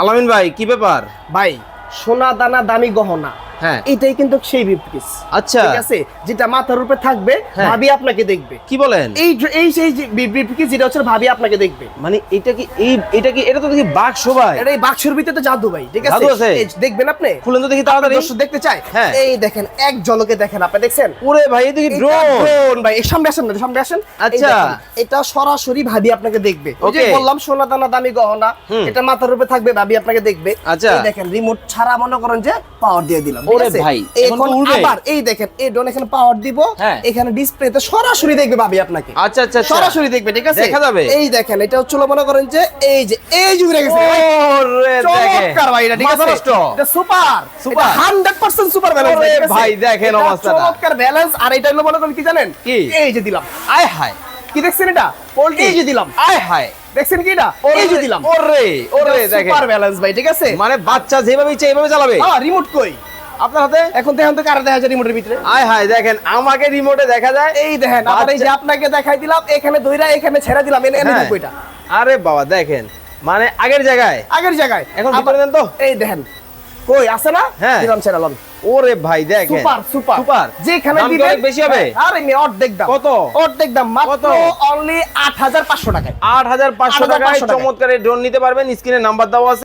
আলামিন ভাই কি ব্যাপার? ভাই সোনা দানা দামি গহনা। হ্যাঁ। এটাই কিন্তু সেই বিপিস আচ্ছা। ঠিক আছে? যেটা মাথার উপরে থাকবে হ্যাঁ। ভাবি আপনাকে দেখবে। কি বলেন? এই এই সেই বিপিস যেটা হচ্ছে ভাবি আপনাকে দেখবে। মানে এটা কি এই এটা কি এটা তো দেখি বাঘ সবাই এটা এই বাক্সের ভিতরে তো জাদু ভাই ঠিক আছে? দেখবেন আপনি? খুলেন তো দেখি তাড়াতাড়ি। দর্শক দেখতে চাই হ্যাঁ। এই দেখেন এক ঝলকে দেখেন আপনি দেখছেন? ওরে ভাই এদিকে এটা ড্রোন drone ভাই এই সামনে আসেন না সামনে আসেন। আচ্ছা। এটা সরাসরি ভাবি আপনাকে দেখবে। ওই যে বললাম সোনা দানা দামি গহনা এটা মাথার উপরে থাকবে ভাবি আপনাকে দেখবে। আচ্ছা। দেখেন রিমোট ছাড়া মনে করেন যে পাওয়ার দিয়ে দিলাম ঠিক আছে? এখন এখন তো উড়বে। আবার এই দেখেন এই ড্রোন এখানে পাওয়ার দিব হ্যাঁ। এখানে ডিসপ্লেতে সরাসরি দেখবে ভাবি আপনাকে। আচ্ছা আচ্ছা আচ্ছা। সরাসরি দেখবে ঠিক আছে? দেখা যাবে? এই দেখেন এটা হচ্ছিল মনে করেন যে এই যে এই যে উড়ে গেছে ওরে চমৎকার ভাই এটা ঠিক আছে? এটা সুপার। সুপার 100% সুপার ব্যালেন্স ভাই, দেখেন অবস্থাটা। চমৎকার ব্যালেন্স আর এটা হলো মনে করেন কি জানেন? এই যে দিলাম। আয় হায়। কি দেখছেন এটা? যে দিলাম। আয় হায়। দেখছেন কি এটা? এই যে দিলাম। ওরে ওরে সুপার ব্যালেন্স ভাই ঠিক আছে? মানে বাচ্চা যেভাবে ইচ্ছে এইভাবে চালাবে। হ্যাঁ রিমোট কই? আপনার হাতে? এখন দেখেন তো কারা দেখা যায় রিমোটের ভিতরে। আয় হায় দেখেন আমাকে রিমোটে দেখা যায়। এই দেখেন আবার এই যে আপনাকে দেখাই দিলাম এখানে দইরা এখানে ছেড়ে দিলাম এনে এনে। এটা। আরে বাবা দেখেন মানে আগের জায়গায়। আগের জায়গায়। এখন ভিতরে দেন তো। এই দেখেন কই আছে না। দিলাম ছেড়ালাম ওরে ভাই দেখেন। Super super. সুপার। যেখানে দিবেন অনেক বেশি হবে? হ্যাঁ, আরে অর্ধেক দাম। কত? অর্ধেক দাম মাত্র? অনলি টাকায়। আট হাজার পাঁচশো 8,500 টাকায় টাকায়। চমৎকার ড্রোন নিতে পারবেন। স্ক্রিনে নাম্বার দেওয়া আছে।